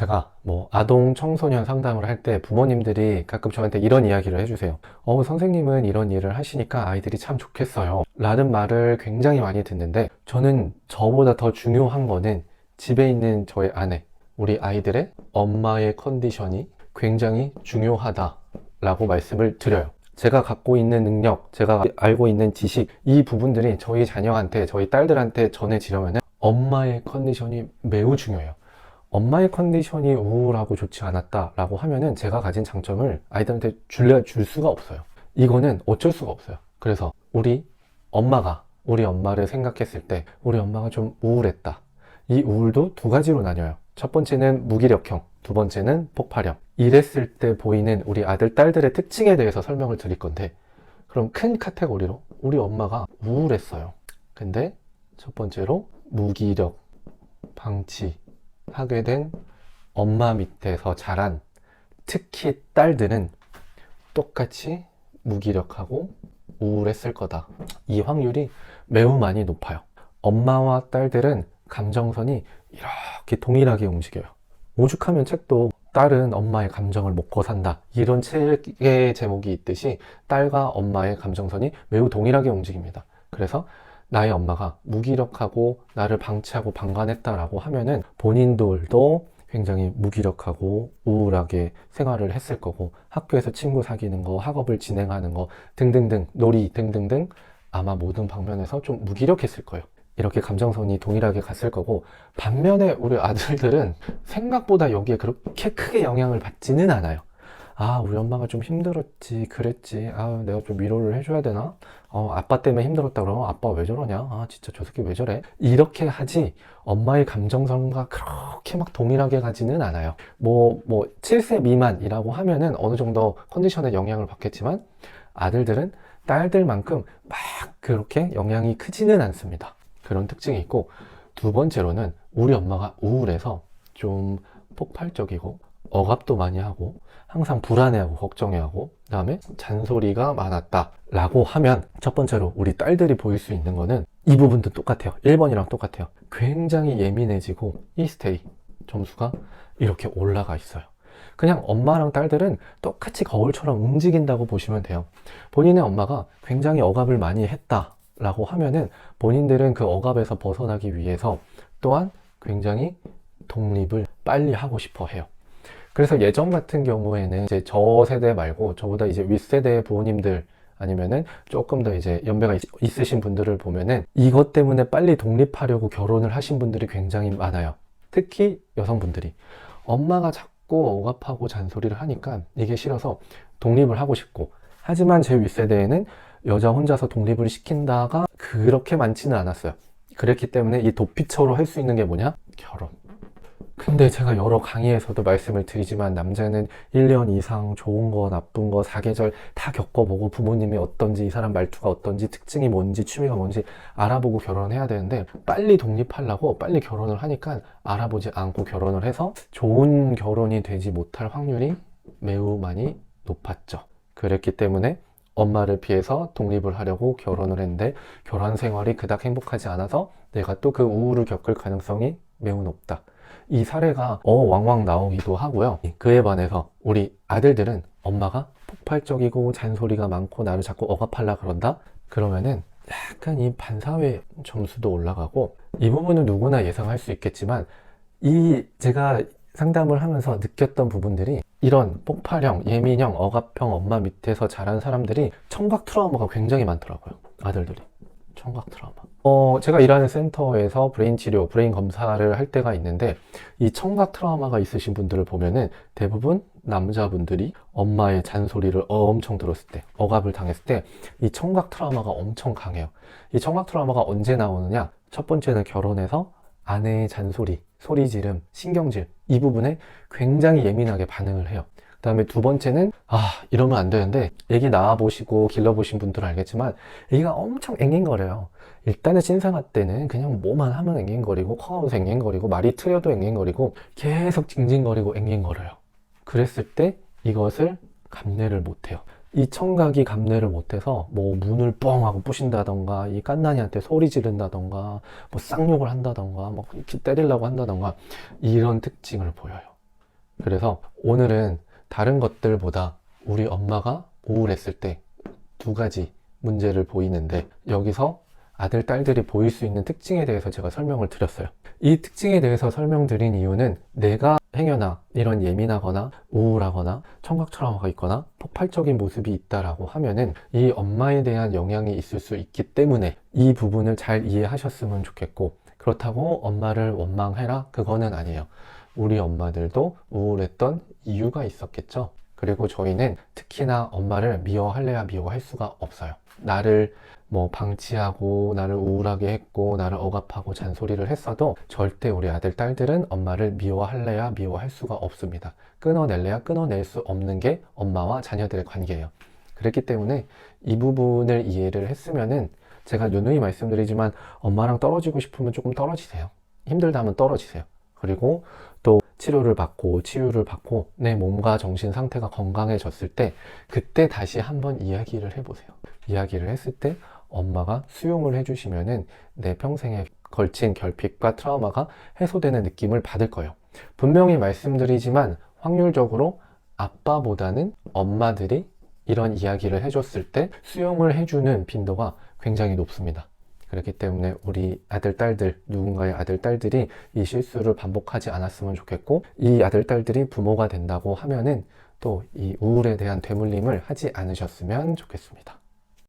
제가 뭐 아동 청소년 상담을 할 때 부모님들이 가끔 저한테 이런 이야기를 해주세요. 어, 선생님은 이런 일을 하시니까 아이들이 참 좋겠어요. 라는 말을 굉장히 많이 듣는데 저는 저보다 더 중요한 거는 집에 있는 저의 아내, 우리 아이들의 엄마의 컨디션이 굉장히 중요하다 라고 말씀을 드려요. 제가 갖고 있는 능력, 제가 알고 있는 지식, 이 부분들이 저희 자녀한테, 저희 딸들한테 전해지려면 엄마의 컨디션이 매우 중요해요. 엄마의 컨디션이 우울하고 좋지 않았다라고 하면은 제가 가진 장점을 아이들한테 줄래 줄 수가 없어요. 이거는 어쩔 수가 없어요. 그래서 우리 엄마가 우리 엄마를 생각했을 때 우리 엄마가 좀 우울했다. 이 우울도 두 가지로 나뉘어요. 첫 번째는 무기력형, 두 번째는 폭발형. 이랬을 때 보이는 우리 아들, 딸들의 특징에 대해서 설명을 드릴 건데, 그럼 큰 카테고리로 우리 엄마가 우울했어요. 근데 첫 번째로 무기력, 방치, 하게 된 엄마 밑에서 자란 특히 딸들은 똑같이 무기력하고 우울했을 거다. 이 확률이 매우 많이 높아요. 엄마와 딸들은 감정선이 이렇게 동일하게 움직여요. 오죽하면 책도 딸은 엄마의 감정을 먹고 산다. 이런 책의 제목이 있듯이 딸과 엄마의 감정선이 매우 동일하게 움직입니다. 그래서 나의 엄마가 무기력하고 나를 방치하고 방관했다라고 하면은 본인들도 굉장히 무기력하고 우울하게 생활을 했을 거고 학교에서 친구 사귀는 거, 학업을 진행하는 거 등등등 놀이 등등등 아마 모든 방면에서 좀 무기력했을 거예요. 이렇게 감정선이 동일하게 갔을 거고 반면에 우리 아들들은 생각보다 여기에 그렇게 크게 영향을 받지는 않아요. 아, 우리 엄마가 좀 힘들었지, 그랬지. 아, 내가 좀 위로를 해줘야 되나? 어, 아빠 때문에 힘들었다 그러면 아빠 왜 저러냐? 아, 진짜 저 새끼 왜 저래? 이렇게 하지 엄마의 감정선과 그렇게 막 동일하게 가지는 않아요. 뭐, 뭐, 7세 미만이라고 하면은 어느 정도 컨디션에 영향을 받겠지만 아들들은 딸들만큼 막 그렇게 영향이 크지는 않습니다. 그런 특징이 있고 두 번째로는 우리 엄마가 우울해서 좀 폭발적이고 억압도 많이 하고 항상 불안해하고 걱정해하고 그다음에 잔소리가 많았다라고 하면 첫 번째로 우리 딸들이 보일 수 있는 거는 이 부분도 똑같아요. 1번이랑 똑같아요. 굉장히 예민해지고 이스테이 점수가 이렇게 올라가 있어요. 그냥 엄마랑 딸들은 똑같이 거울처럼 움직인다고 보시면 돼요. 본인의 엄마가 굉장히 억압을 많이 했다라고 하면은 본인들은 그 억압에서 벗어나기 위해서 또한 굉장히 독립을 빨리 하고 싶어 해요. 그래서 예전 같은 경우에는 이제 저 세대 말고 저보다 이제 윗세대 부모님들 아니면은 조금 더 이제 연배가 있- 있으신 분들을 보면은 이것 때문에 빨리 독립하려고 결혼을 하신 분들이 굉장히 많아요. 특히 여성분들이 엄마가 자꾸 억압하고 잔소리를 하니까 이게 싫어서 독립을 하고 싶고 하지만 제 윗세대에는 여자 혼자서 독립을 시킨다가 그렇게 많지는 않았어요. 그랬기 때문에 이 도피처로 할 수 있는 게 뭐냐? 결혼. 근데 제가 여러 강의에서도 말씀을 드리지만 남자는 1년 이상 좋은 거 나쁜 거 사계절 다 겪어보고 부모님이 어떤지 이 사람 말투가 어떤지 특징이 뭔지 취미가 뭔지 알아보고 결혼해야 되는데 빨리 독립하려고 빨리 결혼을 하니까 알아보지 않고 결혼을 해서 좋은 결혼이 되지 못할 확률이 매우 많이 높았죠. 그랬기 때문에 엄마를 피해서 독립을 하려고 결혼을 했는데 결혼 생활이 그닥 행복하지 않아서 내가 또 그 우울을 겪을 가능성이 매우 높다. 이 사례가 어 왕왕 나오기도 하고요. 그에 반해서 우리 아들들은 엄마가 폭발적이고 잔소리가 많고 나를 자꾸 억압하려 그런다? 그러면은 약간 이 반사회 점수도 올라가고 이 부분은 누구나 예상할 수 있겠지만 이 제가 상담을 하면서 느꼈던 부분들이 이런 폭발형, 예민형, 억압형 엄마 밑에서 자란 사람들이 청각 트라우마가 굉장히 많더라고요. 아들들이. 청각 트라우마. 어, 제가 일하는 센터에서 브레인 치료, 브레인 검사를 할 때가 있는데 이 청각 트라우마가 있으신 분들을 보면은 대부분 남자분들이 엄마의 잔소리를 엄청 들었을 때, 억압을 당했을 때 이 청각 트라우마가 엄청 강해요. 이 청각 트라우마가 언제 나오느냐? 첫 번째는 결혼해서 아내의 잔소리, 소리 지름, 신경질 이 부분에 굉장히 예민하게 반응을 해요. 그 다음에 두 번째는 아 이러면 안 되는데 애기 낳아보시고 길러보신 분들은 알겠지만 애기가 엄청 앵앵거려요. 일단은 신생아 때는 그냥 뭐만 하면 앵앵거리고 커가면서 앵앵거리고 말이 트여도 앵앵거리고 계속 징징거리고 앵앵거려요. 그랬을 때 이것을 감내를 못해요. 이 청각이 감내를 못해서 뭐 문을 뻥 하고 부신다던가 이 깐난이한테 소리 지른다던가 뭐 쌍욕을 한다던가 뭐 이렇게 때리려고 한다던가 이런 특징을 보여요. 그래서 오늘은 다른 것들보다 우리 엄마가 우울했을 때 두 가지 문제를 보이는데 여기서 아들, 딸들이 보일 수 있는 특징에 대해서 제가 설명을 드렸어요. 이 특징에 대해서 설명드린 이유는 내가 행여나 이런 예민하거나 우울하거나 청각 트라우마가 있거나 폭발적인 모습이 있다라고 하면은 이 엄마에 대한 영향이 있을 수 있기 때문에 이 부분을 잘 이해하셨으면 좋겠고 그렇다고 엄마를 원망해라? 그거는 아니에요. 우리 엄마들도 우울했던 이유가 있었겠죠. 그리고 저희는 특히나 엄마를 미워할래야 미워할 수가 없어요. 나를 뭐 방치하고 나를 우울하게 했고 나를 억압하고 잔소리를 했어도 절대 우리 아들 딸들은 엄마를 미워할래야 미워할 수가 없습니다. 끊어낼래야 끊어낼 수 없는 게 엄마와 자녀들의 관계예요. 그렇기 때문에 이 부분을 이해를 했으면은 제가 누누이 말씀드리지만 엄마랑 떨어지고 싶으면 조금 떨어지세요. 힘들다면 떨어지세요. 그리고 또 치료를 받고 치유를 받고 내 몸과 정신 상태가 건강해졌을 때 그때 다시 한번 이야기를 해보세요. 이야기를 했을 때 엄마가 수용을 해주시면은 내 평생에 걸친 결핍과 트라우마가 해소되는 느낌을 받을 거예요. 분명히 말씀드리지만 확률적으로 아빠보다는 엄마들이 이런 이야기를 해줬을 때 수용을 해주는 빈도가 굉장히 높습니다. 그렇기 때문에 우리 아들, 딸들, 누군가의 아들, 딸들이 이 실수를 반복하지 않았으면 좋겠고, 이 아들, 딸들이 부모가 된다고 하면은 또 이 우울에 대한 되물림을 하지 않으셨으면 좋겠습니다.